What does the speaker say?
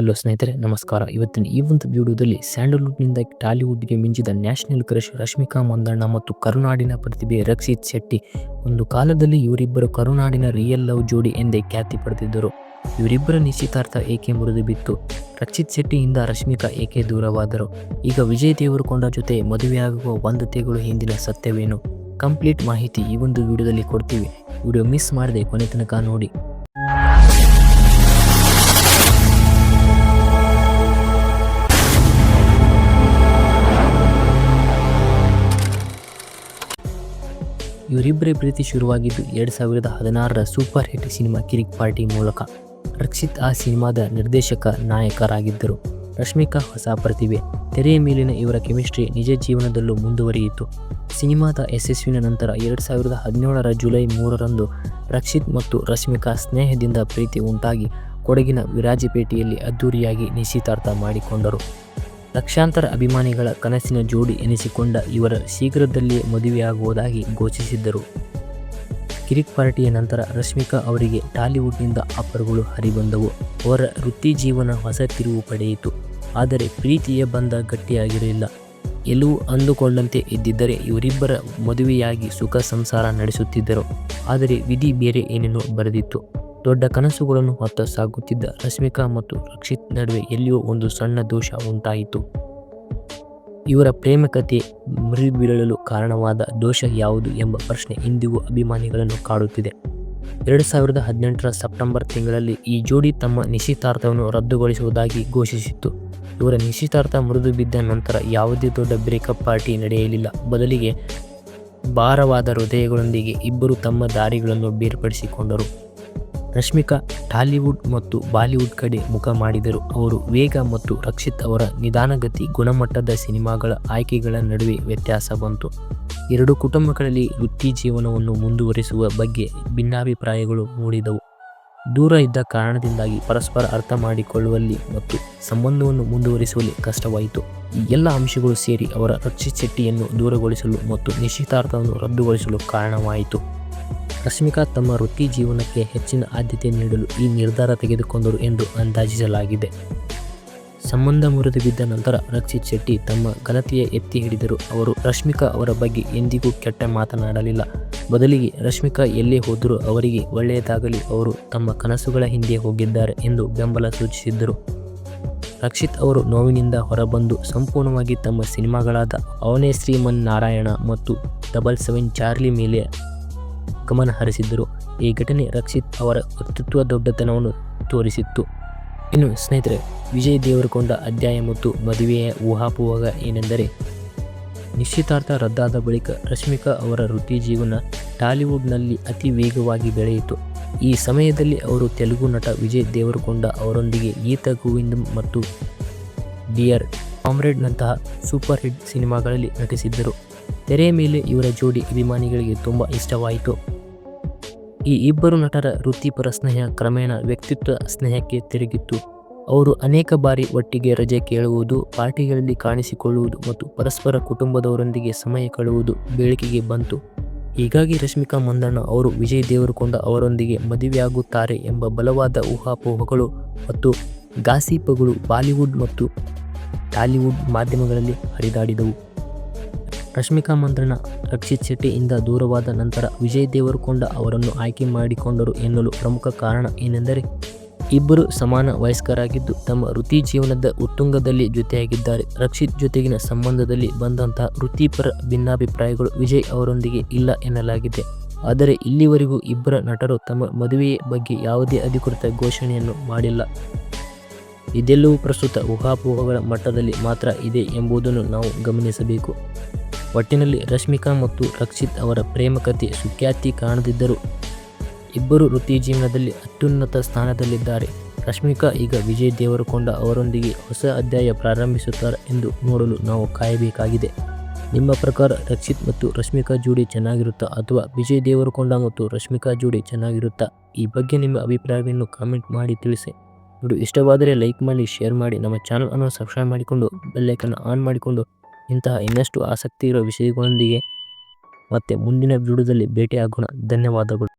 Hello ಸ್ನೇಹಿತರೆ, ನಮಸ್ಕಾರ. ಇವತ್ತಿನ ಈ ಒಂದು ವಿಡಿಯೋದಲ್ಲಿ ಸ್ಯಾಂಡಲ್ವುಡ್ನಿಂದ ಟಾಲಿವುಡ್ಗೆ ಮಿಂಚಿದ ನ್ಯಾಷನಲ್ ಕ್ರಶ್ ರಶ್ಮಿಕಾ ಮಂದಣ್ಣ ಮತ್ತು ಕರುನಾಡಿನ ಪ್ರತಿಭೆ ರಕ್ಷಿತ್ ಶೆಟ್ಟಿ. ಒಂದು ಕಾಲದಲ್ಲಿ ಇವರಿಬ್ಬರು ಕರುನಾಡಿನ ರಿಯಲ್ ಲವ್ ಜೋಡಿ ಎಂದೇ ಖ್ಯಾತಿ ಪಡೆದಿದ್ದರು. ಇವರಿಬ್ಬರ ನಿಶ್ಚಿತಾರ್ಥ ಏಕೆ ಮುರಿದು ಬಿತ್ತು? ರಕ್ಷಿತ್ ಶೆಟ್ಟಿಯಿಂದ ರಶ್ಮಿಕಾ ಏಕೆ ದೂರವಾದರು? ಈಗ ವಿಜಯ್ ದೇವರಕೊಂಡ ಜೊತೆ ಮದುವೆಯಾಗುವ ಒಂದತೆಗಳು ಹಿಂದಿನ ಸತ್ಯವೇನು? ಕಂಪ್ಲೀಟ್ ಮಾಹಿತಿ ಈ ಒಂದು ವಿಡಿಯೋದಲ್ಲಿ ಕೊಡ್ತೀವಿ. ವಿಡಿಯೋ ಮಿಸ್ ಮಾಡದೆ ಕೊನೆ ತನಕ ನೋಡಿ. ಇವರಿಬ್ಬರೇ ಪ್ರೀತಿ ಶುರುವಾಗಿದ್ದು ಎರಡು ಸಾವಿರದ ಹದಿನಾರರ super hit cinema Kirik Party ಮೂಲಕ ರಕ್ಷಿತ್ ಆ ಸಿನಿಮಾದ ನಿರ್ದೇಶಕ ನಾಯಕರಾಗಿದ್ದರು. ರಶ್ಮಿಕಾ ಹೊಸ ಪ್ರತಿಭೆ, ತೆರೆಯ ಮೇಲಿನ ಇವರ ಕೆಮಿಸ್ಟ್ರಿ ನಿಜ ಜೀವನದಲ್ಲೂ ಮುಂದುವರಿಯಿತು. ಸಿನಿಮಾದ ಯಶಸ್ವಿನ ನಂತರ ಎರಡು ಸಾವಿರದ ಹದಿನೇಳರ ಜುಲೈ ಮೂರರಂದು ರಕ್ಷಿತ್ ಮತ್ತು ರಶ್ಮಿಕಾ ಸ್ನೇಹದಿಂದ ಪ್ರೀತಿ ಉಂಟಾಗಿ ಕೊಡಗಿನ ವಿರಾಜಪೇಟೆಯಲ್ಲಿ ಅದ್ದೂರಿಯಾಗಿ ನಿಶ್ಚಿತಾರ್ಥ ಮಾಡಿಕೊಂಡರು. ಲಕ್ಷಾಂತರ ಅಭಿಮಾನಿಗಳ ಕನಸಿನ ಜೋಡಿ ಎನಿಸಿಕೊಂಡ ಇವರ ಶೀಘ್ರದಲ್ಲಿಯೇ ಮದುವೆಯಾಗುವುದಾಗಿ ಘೋಷಿಸಿದ್ದರು. ಕಿರಿಕ್ ಪಾರ್ಟಿಯ ನಂತರ ರಶ್ಮಿಕಾ ಅವರಿಗೆ ಟಾಲಿವುಡ್ನಿಂದ ಆಫರ್ಗಳು ಹರಿಬಂದವು. ಅವರ ವೃತ್ತಿ ಜೀವನ ಹೊಸ ತಿರುವು ಪಡೆಯಿತು. ಆದರೆ ಪ್ರೀತಿಯ ಬಂಧ ಗಟ್ಟಿಯಾಗಿರಲಿಲ್ಲ. ಎಲ್ಲವೂ ಅಂದುಕೊಂಡಂತೆ ಇದ್ದಿದ್ದರೆ ಇವರಿಬ್ಬರ ಮದುವೆಯಾಗಿ ಸುಖ ಸಂಸಾರ ನಡೆಸುತ್ತಿದ್ದರು. ಆದರೆ ವಿಧಿ ಬೇರೆ ಏನೇನೋ ಬರೆದಿತ್ತು. ದೊಡ್ಡ ಕನಸುಗಳನ್ನು ಹೊತ್ತ ಸಾಗುತ್ತಿದ್ದ ರಶ್ಮಿಕಾ ಮತ್ತು ರಕ್ಷಿತ್ ನಡುವೆ ಎಲ್ಲಿಯೋ ಒಂದು ಸಣ್ಣ ದೋಷ ಉಂಟಾಯಿತು. ಇವರ ಪ್ರೇಮ ಕಥೆ ಮುರಿಬೀಳಲು ಕಾರಣವಾದ ದೋಷ ಯಾವುದು ಎಂಬ ಪ್ರಶ್ನೆ ಇಂದಿಗೂ ಅಭಿಮಾನಿಗಳನ್ನು ಕಾಡುತ್ತಿದೆ. ಎರಡು ಸಾವಿರದ ಹದಿನೆಂಟರ ಸೆಪ್ಟೆಂಬರ್ ತಿಂಗಳಲ್ಲಿ ಈ ಜೋಡಿ ತಮ್ಮ ನಿಶ್ಚಿತಾರ್ಥವನ್ನು ರದ್ದುಗೊಳಿಸುವುದಾಗಿ ಘೋಷಿಸಿತ್ತು. ಇವರ ನಿಶ್ಚಿತಾರ್ಥ ಮೃದು ಬಿದ್ದ ನಂತರ ಯಾವುದೇ ದೊಡ್ಡ ಬ್ರೇಕಪ್ ಪಾರ್ಟಿ ನಡೆಯಲಿಲ್ಲ. ಬದಲಿಗೆ ಭಾರವಾದ ಹೃದಯಗಳೊಂದಿಗೆ ಇಬ್ಬರು ತಮ್ಮ ದಾರಿಗಳನ್ನು ಬೇರ್ಪಡಿಸಿಕೊಂಡರು. ರಶ್ಮಿಕಾ ಟಾಲಿವುಡ್ ಮತ್ತು ಬಾಲಿವುಡ್ ಕಡೆ ಮುಖ ಮಾಡಿದರು. ಅವರು ವೇಗ ಮತ್ತು ರಕ್ಷಿತ್ ಅವರ ನಿಧಾನಗತಿ, ಗುಣಮಟ್ಟದ ಸಿನಿಮಾಗಳ ಆಯ್ಕೆಗಳ ನಡುವೆ ವ್ಯತ್ಯಾಸ ಬಂತು. ಎರಡು ಕುಟುಂಬಗಳಲ್ಲಿ ವೃತ್ತಿ ಜೀವನವನ್ನು ಮುಂದುವರಿಸುವ ಬಗ್ಗೆ ಭಿನ್ನಾಭಿಪ್ರಾಯಗಳು ಮೂಡಿದವು. ದೂರ ಇದ್ದ ಕಾರಣದಿಂದಾಗಿ ಪರಸ್ಪರ ಅರ್ಥ ಮಾಡಿಕೊಳ್ಳುವಲ್ಲಿ ಮತ್ತು ಸಂಬಂಧವನ್ನು ಮುಂದುವರಿಸುವಲ್ಲಿ ಕಷ್ಟವಾಯಿತು. ಈ ಎಲ್ಲ ಅಂಶಗಳು ಸೇರಿ ಅವರ ರಕ್ಷಿತ್ ಶೆಟ್ಟಿಯನ್ನು ದೂರಗೊಳಿಸಲು ಮತ್ತು ನಿಶ್ಚಿತಾರ್ಥವನ್ನು ರದ್ದುಗೊಳಿಸಲು ಕಾರಣವಾಯಿತು. ರಶ್ಮಿಕಾ ತಮ್ಮ ವೃತ್ತಿ ಜೀವನಕ್ಕೆ ಹೆಚ್ಚಿನ ಆದ್ಯತೆ ನೀಡಲು ಈ ನಿರ್ಧಾರ ತೆಗೆದುಕೊಂಡರು ಎಂದು ಅಂದಾಜಿಸಲಾಗಿದೆ. ಸಂಬಂಧ ಮುರಿದು ಬಿದ್ದ ನಂತರ ರಕ್ಷಿತ್ ಶೆಟ್ಟಿ ತಮ್ಮ ಘನತೆಯ ಎತ್ತಿ ಹಿಡಿದರು. ಅವರು ರಶ್ಮಿಕಾ ಅವರ ಬಗ್ಗೆ ಎಂದಿಗೂ ಕೆಟ್ಟ ಮಾತನಾಡಲಿಲ್ಲ. ಬದಲಿಗೆ ರಶ್ಮಿಕಾ ಎಲ್ಲೇ ಹೋದರೂ ಅವರಿಗೆ ಒಳ್ಳೆಯದಾಗಲಿ, ಅವರು ತಮ್ಮ ಕನಸುಗಳ ಹಿಂದೆ ಹೋಗಿದ್ದಾರೆ ಎಂದು ಬೆಂಬಲ ಸೂಚಿಸಿದ್ದರು. ರಕ್ಷಿತ್ ಅವರು ನೋವಿನಿಂದ ಹೊರಬಂದು ಸಂಪೂರ್ಣವಾಗಿ ತಮ್ಮ ಸಿನಿಮಾಗಳಾದ ಅವನೇ ಶ್ರೀಮನ್ ನಾರಾಯಣ ಮತ್ತು ಡಬಲ್ ಸೆವೆನ್ ಚಾರ್ಲಿ ಮೇಲೆ ಗಮನ ಹರಿಸಿದ್ದರು. ಈ ಘಟನೆ ರಕ್ಷಿತ್ ಅವರ ವ್ಯಕ್ತಿತ್ವ ದೊಡ್ಡತನವನ್ನು ತೋರಿಸಿತ್ತು. ಇನ್ನು ಸ್ನೇಹಿತರೆ, ವಿಜಯ್ ದೇವರಕೊಂಡ ಅಧ್ಯಾಯ ಮತ್ತು ಮದುವೆಯ ಊಹಾಪೋಹ ಏನೆಂದರೆ, ನಿಶ್ಚಿತಾರ್ಥ ರದ್ದಾದ ಬಳಿಕ ರಶ್ಮಿಕಾ ಅವರ ವೃತ್ತಿ ಜೀವನ ಟಾಲಿವುಡ್ನಲ್ಲಿ ಅತಿ ವೇಗವಾಗಿ ಬೆಳೆಯಿತು. ಈ ಸಮಯದಲ್ಲಿ ಅವರು ತೆಲುಗು ನಟ ವಿಜಯ್ ದೇವರಕೊಂಡ ಅವರೊಂದಿಗೆ ಗೀತ ಗೋವಿಂದಂ ಮತ್ತು ಡಿಯರ್ ಕಾಮ್ರೇಡ್ನಂತಹ ಸೂಪರ್ ಹಿಟ್ ಸಿನಿಮಾಗಳಲ್ಲಿ ನಟಿಸಿದ್ದರು. ತೆರೆಯ ಮೇಲೆ ಇವರ ಜೋಡಿ ಅಭಿಮಾನಿಗಳಿಗೆ ತುಂಬ ಇಷ್ಟವಾಯಿತು. ಈ ಇಬ್ಬರು ನಟರ ವೃತ್ತಿಪರ ಸ್ನೇಹ ಕ್ರಮೇಣ ವ್ಯಕ್ತಿತ್ವ ಸ್ನೇಹಕ್ಕೆ ತಿರುಗಿತ್ತು. ಅವರು ಅನೇಕ ಬಾರಿ ಒಟ್ಟಿಗೆ ರಜೆ ಕೇಳುವುದು, ಪಾರ್ಟಿಗಳಲ್ಲಿ ಕಾಣಿಸಿಕೊಳ್ಳುವುದು ಮತ್ತು ಪರಸ್ಪರ ಕುಟುಂಬದವರೊಂದಿಗೆ ಸಮಯ ಕಳೆಯುವುದು ಬೆಳಕಿಗೆ ಬಂತು. ಹೀಗಾಗಿ ರಶ್ಮಿಕಾ ಮಂದಣ್ಣ ಅವರು ವಿಜಯ್ ದೇವರಕೊಂಡ ಅವರೊಂದಿಗೆ ಮದುವೆಯಾಗುತ್ತಾರೆ ಎಂಬ ಬಲವಾದ ಊಹಾಪೋಹಗಳು ಮತ್ತು ಗಾಸಿಪಗಳು ಬಾಲಿವುಡ್ ಮತ್ತು ಟಾಲಿವುಡ್ ಮಾಧ್ಯಮಗಳಲ್ಲಿ ಹರಿದಾಡಿದವು. ರಶ್ಮಿಕಾ ಮಂದಣ್ಣ ರಕ್ಷಿತ್ ಶೆಟ್ಟಿಯಿಂದ ದೂರವಾದ ನಂತರ ವಿಜಯ್ ದೇವರಕೊಂಡ ಅವರನ್ನು ಆಯ್ಕೆ ಮಾಡಿಕೊಂಡರು ಎನ್ನಲು ಪ್ರಮುಖ ಕಾರಣ ಏನೆಂದರೆ, ಇಬ್ಬರು ಸಮಾನ ವಯಸ್ಕರಾಗಿದ್ದು ತಮ್ಮ ವೃತ್ತಿ ಜೀವನದ ಉತ್ತುಂಗದಲ್ಲಿ ಜೊತೆಯಾಗಿದ್ದಾರೆ. ರಕ್ಷಿತ್ ಜೊತೆಗಿನ ಸಂಬಂಧದಲ್ಲಿ ಬಂದಂತಹ ವೃತ್ತಿಪರ ಭಿನ್ನಾಭಿಪ್ರಾಯಗಳು ವಿಜಯ್ ಅವರೊಂದಿಗೆ ಇಲ್ಲ ಎನ್ನಲಾಗಿದೆ. ಆದರೆ ಇಲ್ಲಿವರೆಗೂ ಇಬ್ಬರ ನಟರು ತಮ್ಮ ಮದುವೆಯ ಬಗ್ಗೆ ಯಾವುದೇ ಅಧಿಕೃತ ಘೋಷಣೆಯನ್ನು ಮಾಡಿಲ್ಲ. ಇದೆಲ್ಲವೂ ಪ್ರಸ್ತುತ ಊಹಾಪೋಹಗಳ ಮಟ್ಟದಲ್ಲಿ ಮಾತ್ರ ಇದೆ ಎಂಬುದನ್ನು ನಾವು ಗಮನಿಸಬೇಕು. ಒಟ್ಟಿನಲ್ಲಿ ರಶ್ಮಿಕಾ ಮತ್ತು ರಕ್ಷಿತ್ ಅವರ ಪ್ರೇಮ ಕಥೆ ಸುಖ್ಯಾತಿ ಕಾಣದಿದ್ದರು ಇಬ್ಬರು ವೃತ್ತಿ ಜೀವನದಲ್ಲಿ ಅತ್ಯುನ್ನತ ಸ್ಥಾನದಲ್ಲಿದ್ದಾರೆ. ರಶ್ಮಿಕಾ ಈಗ ವಿಜಯ್ ದೇವರಕೊಂಡ ಅವರೊಂದಿಗೆ ಹೊಸ ಅಧ್ಯಾಯ ಪ್ರಾರಂಭಿಸುತ್ತಾರೆ ಎಂದು ನೋಡಲು ನಾವು ಕಾಯಬೇಕಾಗಿದೆ. ನಿಮ್ಮ ಪ್ರಕಾರ ರಕ್ಷಿತ್ ಮತ್ತು ರಶ್ಮಿಕಾ ಜೋಡಿ ಚೆನ್ನಾಗಿರುತ್ತಾ ಅಥವಾ ವಿಜಯ್ ದೇವರಕೊಂಡ ಮತ್ತು ರಶ್ಮಿಕಾ ಜೋಡಿ ಚೆನ್ನಾಗಿರುತ್ತಾ? ಈ ಬಗ್ಗೆ ನಿಮ್ಮ ಅಭಿಪ್ರಾಯವನ್ನು ಕಾಮೆಂಟ್ ಮಾಡಿ ತಿಳಿಸಿ. ನೋಡಿ ಇಷ್ಟವಾದರೆ ಲೈಕ್ ಮಾಡಿ, ಶೇರ್ ಮಾಡಿ, ನಮ್ಮ ಚಾನಲನ್ನು ಸಬ್ಸ್ಕ್ರೈಬ್ ಮಾಡಿಕೊಂಡು ಬೆಲ್ಲೈಕನ್ನು ಆನ್ ಮಾಡಿಕೊಂಡು ಇಂತಹ ಇನ್ನಷ್ಟು ಆಸಕ್ತಿ ಇರೋ ವಿಷಯಗಳೊಂದಿಗೆ ಮತ್ತೆ ಮುಂದಿನ ವಿಡಿಯೋದಲ್ಲಿ ಭೇಟಿಯಾಗೋಣ. ಧನ್ಯವಾದಗಳು.